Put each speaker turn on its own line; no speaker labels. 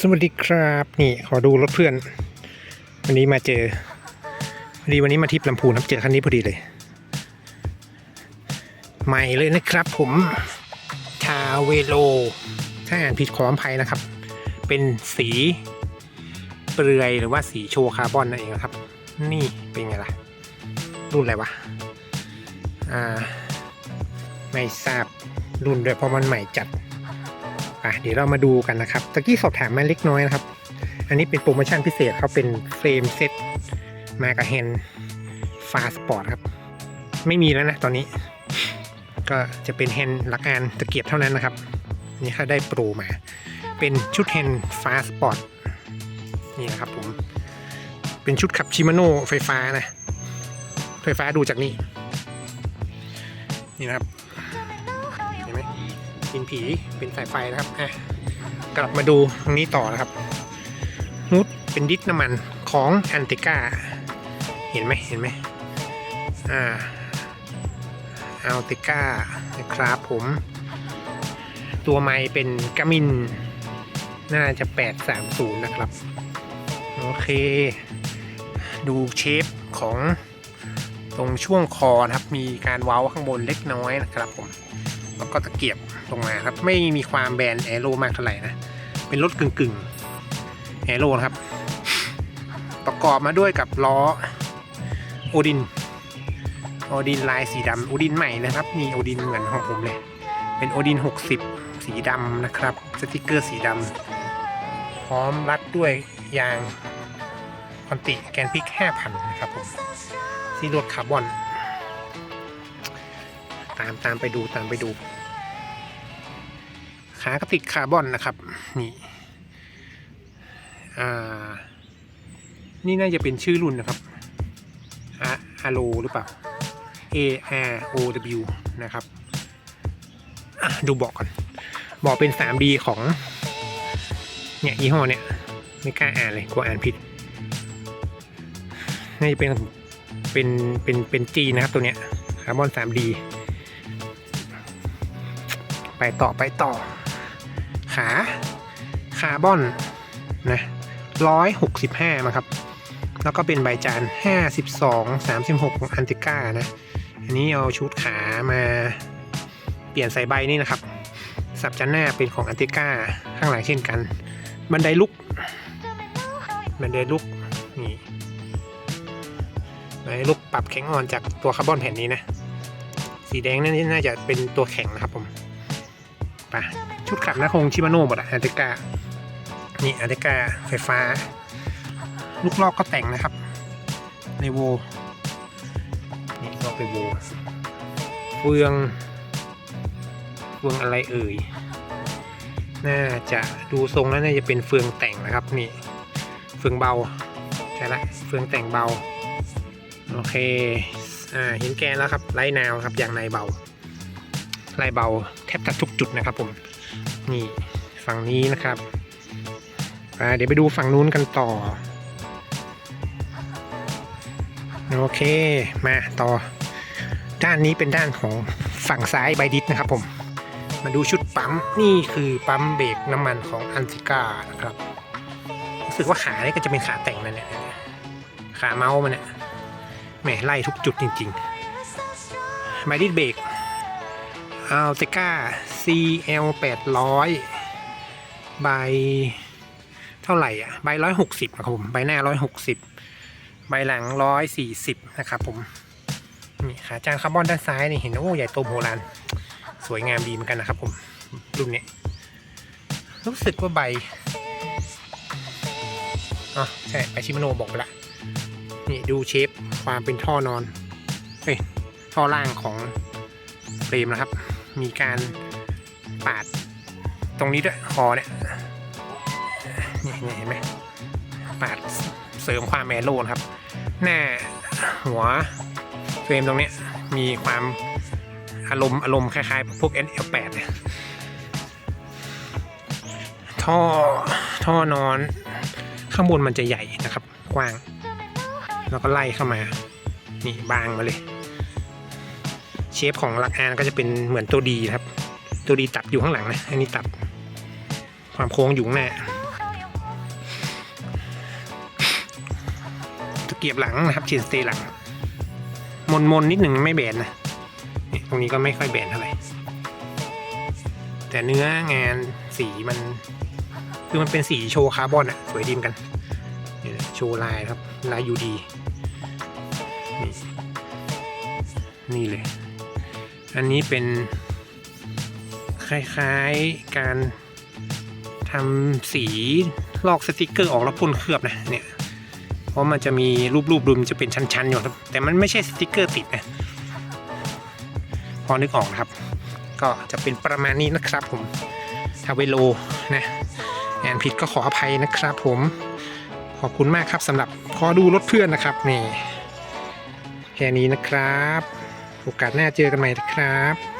สวัสดีครับ นี่ขอดูรถเพื่อน วันนี้มาเจอพอดีวันนี้มาที่ลำพูนครับเจอคันนี้พอดีเลย ใหม่เลยนะครับผมชาเวโล ถ้าอ่านผิดขออภัยนะครับ เป็นสีเปลือยหรือว่าสีโชว์คาร์บอนนั่นเองนะครับ นี่เป็นไงล่ะ รุ่นอะไรวะ อ่า ไม่ทราบรุ่นด้วยเพราะมันใหม่จัด อะเดี๋ยวเรามาดูกันนะครับตะกี้สอบถามมาเล็กน้อยนะครับ อันนี้เป็นโปรโมชั่นพิเศษเขาเป็นเฟรมเซ็ตมากับแฮนฟาสปอร์ตครับ ไม่มีแล้วนะตอนนี้ ก็จะเป็นแฮนด์ลักอานตะเกียบเท่านั้นนะครับ นี่เขาได้โปรมา เป็นชุดแฮนฟาสปอร์ตนี่นะครับผม เป็นชุดขับชิมาโน่ไฟฟ้านะ ไฟฟ้าดูจากนี่นี่นะครับเห็นไหม เป็นผีเป็นสายไฟนะครับอะกลับมาดูตรงนี้ต่อนะครับนุดเป็นดิสน้ำมันของอันติก้าเห็นไหมเห็นไหมอ่าอัลติก้านะครับผม ตัวไม้เป็นกามิน น่าจะ 830 นะครับ โอเค ดูเชฟของตรงช่วงคอนะครับ มีการเว้าข้างบนเล็กน้อยนะครับผม แล้วก็ตะเกียบลงมาครับ ไม่มีความแบนแอโร่มากเท่าไหร่นะ เป็นรถกึ่งกึ่งแอโร่ครับ ประกอบมาด้วยกับล้อโอดินโอดินลายสีดำโอดินใหม่นะครับนี่โอดินเหมือนของผมเลย เป็นโอดิน 60 สีดำนะครับสติกเกอร์สีดำพร้อมรัดด้วยยางคอนติแกนพิก 5,000 นะครับผมซีรถคาร์บอน ตามตามไปดูตามไปดู ขากระติกคาร์บอนนะครับนี่อ่านี่น่าจะเป็นชื่อรุ่นนะครับอาอาโลหรือเปล่า A R O W นะครับดูเบอกก่อนเบอกเป็น 3D ของเนี่ยยี่ห้อเนี่ยไม่กล้าอ่านเลยกลัวอ่านผิดน่าจะเป็นเป็นเป็นเป็นจีนะครับตัวเนี้ยคาร์บอน 3D ต่อไปต่อ ขาคาร์บอนนะร้อยหกสิบห้ามาครับ แล้วก็เป็นใบจานห้าสิบสองสามสิบหกของอันติก้านะ อันนี้เอาชุดขามาเปลี่ยนใส่ใบนี่นะครับ สับจานหน้าเป็นของอันติก้าข้างหลังเช่นกัน บันไดลุก บันไดลุกนี่บันไดลุกปรับแข็งอ่อนจากตัวคาร์บอนแผ่นนี้นะ สีแดงนั่นน่าจะเป็นตัวแข็งนะครับผม ไปชุดขับนะคงชิมาโน่หมดอะอันเตกานี่อันเตกาไฟฟ้า ลูกลอกก็แต่งนะครับในโวนี่ลอกไปโวเฟืองเฟืองอะไรเอ่ยน่าจะดูทรงแล้วน่าจะเป็นเฟืองแต่งนะครับนี่เฟืองเบาใช่ละเฟืองแต่งเบาโอเคอ่าเห็นแกนแล้วครับไล่นาวครับอย่างในเบา ลายเบาแทบจะทุกจุดนะครับผมนี่ฝั่งนี้นะครับเดี๋ยวไปดูฝั่งนู้นกันต่อ โอเคมาต่อ ด้านนี้เป็นด้านของฝั่งซ้ายไบดิสนะครับผม มาดูชุดปั๊มนี่คือปั๊มเบรกน้ำมันของอันติก้านะครับรู้สึกว่าขาเนี่ยก็จะเป็นขาแต่งนั่นแหละขาเมาส์มันเนี่ยแหมไล่ทุกจุดจริงๆไบดิสเบรก อัลติก้า CL 800ใบเท่าไหร่อะใบ160นะครับผม ใบหน้า160ใบหลัง140นะครับผมนี่ขาจานคาร์บอนด้านซ้ายนี่เห็นโอ้ใหญ่โตโบราณสวยงามดีเหมือนกันนะครับผมรุ่นนี้รู้สึกว่าใบอ๋อใช่ไปชิมโนบอกไปละนี่ดูเชฟความเป็นท่อนอนเฮ้ยท่อล่างของเฟรมนะครับ มีการปาดตรงนี้ด้วยคอเนี่ยนี่เห็นไหมปาดเสริมความแมโลนะครับ หน้าหัวเฟรมตรงนี้มีความอารมณ์อารมณ์คล้ายๆ พวก NL8 เนี่ยท่อท่อนอนข้างบนมันจะใหญ่นะครับ กว้าง แล้วก็ไล่เข้ามา นี่บางมาเลย เชฟของหลักแอนก็จะเป็นเหมือนตัวดีครับ ตัวดีตับอยู่ข้างหลังนะอันนี้ตับ ความโค้งอยู่แน่ตะเกียบหลังนะครับเชนสเตย์หลัง มนมนนิดหนึ่งไม่แบนนะตรงนี้ก็ไม่ค่อยแบนเท่าไหร่แต่เนื้องานสีมัน คือมันเป็นสีโชว์คาร์บอนอะสวยดีมกันโชว์ลายครับลายยูดีนี่เลย อันนี้เป็นคล้ายๆการทำสีลอกสติกเกอร์ออกแล้วพ่นเคลือบนะเนี่ยเพราะมันจะมีรูปๆดูมันจะเป็นชั้นๆอยู่ครับแต่มันไม่ใช่สติกเกอร์ติดนะพอนึกออกนะครับ ก็จะเป็นประมาณนี้นะครับผมทาเวโลนะงานผิดก็ขออภัยนะครับผมขอบคุณมากครับสำหรับขอดูรถเพื่อนนะครับนี่แค่นี้นะครับ โอกาสหน้าเจอกันใหม่ครับ